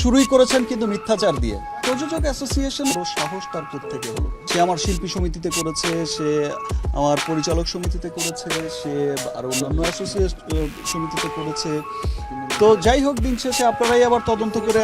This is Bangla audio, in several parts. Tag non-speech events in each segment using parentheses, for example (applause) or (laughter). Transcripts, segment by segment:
শুরুই করেছেন কিন্তু মিথ্যাচার দিয়ে। প্রযোজক অ্যাসোসিয়েশন ও সাহস তার থেকে হলো? সে আমার শিল্পী সমিতিতে করেছে, সে আমার পরিচালক সমিতিতে করেছে, সে আর অন্যান্য অ্যাসোসিয়েট সমিতিতে করেছে। তো যাই হোক, দিন শেষে আপনারাই আবার তদন্ত করে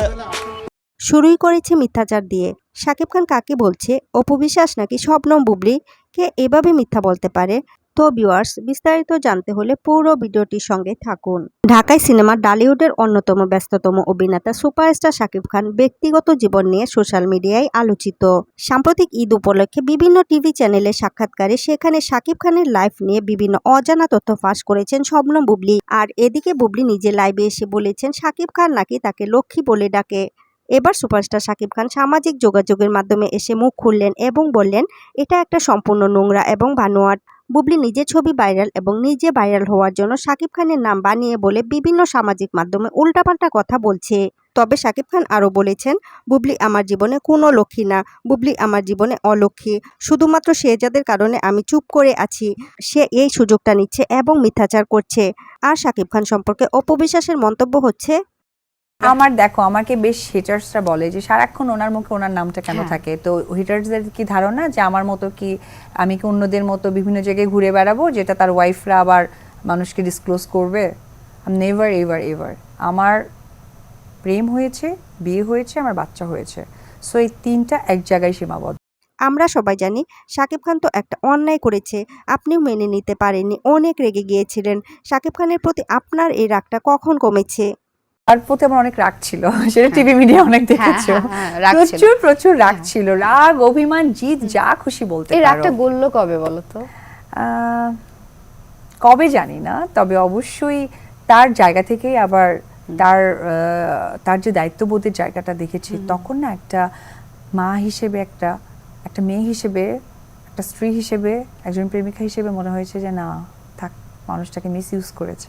শুরুই করেছে মিথ্যাচার দিয়ে। শাকিব খান কাকে বলছে? অপবিশ্বাস নাকি শবনম বুবলি? কে এভাবে মিথ্যা বলতে পারে? তো ভিউয়ার্স বিস্তারিত জানতে হলে পুরো ভিডিওটির সঙ্গে থাকুন। ঢাকায় সিনেমা ডালিউডের অন্যতম ব্যস্ততম অভিনেতা সুপারস্টার শাকিব খান ব্যক্তিগত জীবন নিয়ে সোশ্যাল মিডিয়ায় আলোচিত। সাম্প্রতিক ঈদ উপলক্ষে বিভিন্ন টিভি চ্যানেলে সাক্ষাৎকারে সেখানে শাকিব খানের লাইফ নিয়ে বিভিন্ন অজানা তথ্য ফাঁস করেছেন শবনম বুবলি। আর এদিকে বুবলি নিজে লাইভে এসে বলেছেন, শাকিব খান নাকি তাকে লক্ষ্মী বলে ডাকে। এবার সুপারস্টার শাকিব খান সামাজিক যোগাযোগের মাধ্যমে এসে মুখ খুললেন এবং বললেন, এটা একটা সম্পূর্ণ নোংরা এবং ভানুয়াট বুবলি নিজের ছবি ভাইরাল এবং নিজে ভাইরাল হওয়ার জন্য শাকিব খানের নাম বানিয়ে বলে বিভিন্ন সামাজিক মাধ্যমে উল্টাপাল্টা কথা বলছে। তবে শাকিব খান আরও বলেছেন, বুবলি আমার জীবনে কোনো লক্ষ্মী না, বুবলি আমার জীবনে অলক্ষ্মী। শুধুমাত্র শেহজাদের কারণে আমি চুপ করে আছি, সে এই সুযোগটা নিচ্ছে এবং মিথ্যাচার করছে। আর শাকিব খান সম্পর্কে অপবিশ্বাসের মন্তব্য হচ্ছে আমার দেখো আমাকে বেশ হিটার্সরা বলে যে সারাক্ষণ ওনার মুখে ওনার নামটা কেন হ্যাঁ। থাকে? তো হিটার্সদের কি ধারণা যে আমার মতো কি আমি কি অন্যদের মতো বিভিন্ন জায়গায় ঘুরে বেড়াবো যেটা তার ওয়াইফরা আবার মানুষকে ডিসক্লোজ করবে? নেভার এভার এভার আমার প্রেম হয়েছে বিয়ে হয়েছে আমার বাচ্চা হয়েছে। সো এই তিনটা এক জায়গায় সীমাবদ্ধ। আমরা সবাই জানি শাকিব খান তো একটা অন্যায় করেছে আপনিও মেনে নিতে পারেননি অনেক রেগে গিয়েছিলেন। শাকিব খানের প্রতি আপনার এই রাগটা কখন কমেছে? তার প্রতি আমার অনেক রাগ ছিল। (laughs) সেটা টিভি মিডিয়া অনেক দেখেছ। হ্যাঁ, হ্যাঁ, ছিল। প্রচুর প্রচুর রাগ ছিল। রাগ অভিমান জিত যা খুশি বলতে এই পারো। রাগটা গললো কবে বলো তো? কবে জানি না তবে অবশ্যই তার জায়গা থেকেই আবার তার তার যে দায়িত্ববোধের জায়গাটা দেখেছি তখন না একটা মা হিসেবে একটা একটা মেয়ে হিসেবে একটা স্ত্রী হিসেবে একজন প্রেমিকা হিসেবে মনে হয়েছে যে না থাক মানুষটাকে মিস ইউজ করেছে।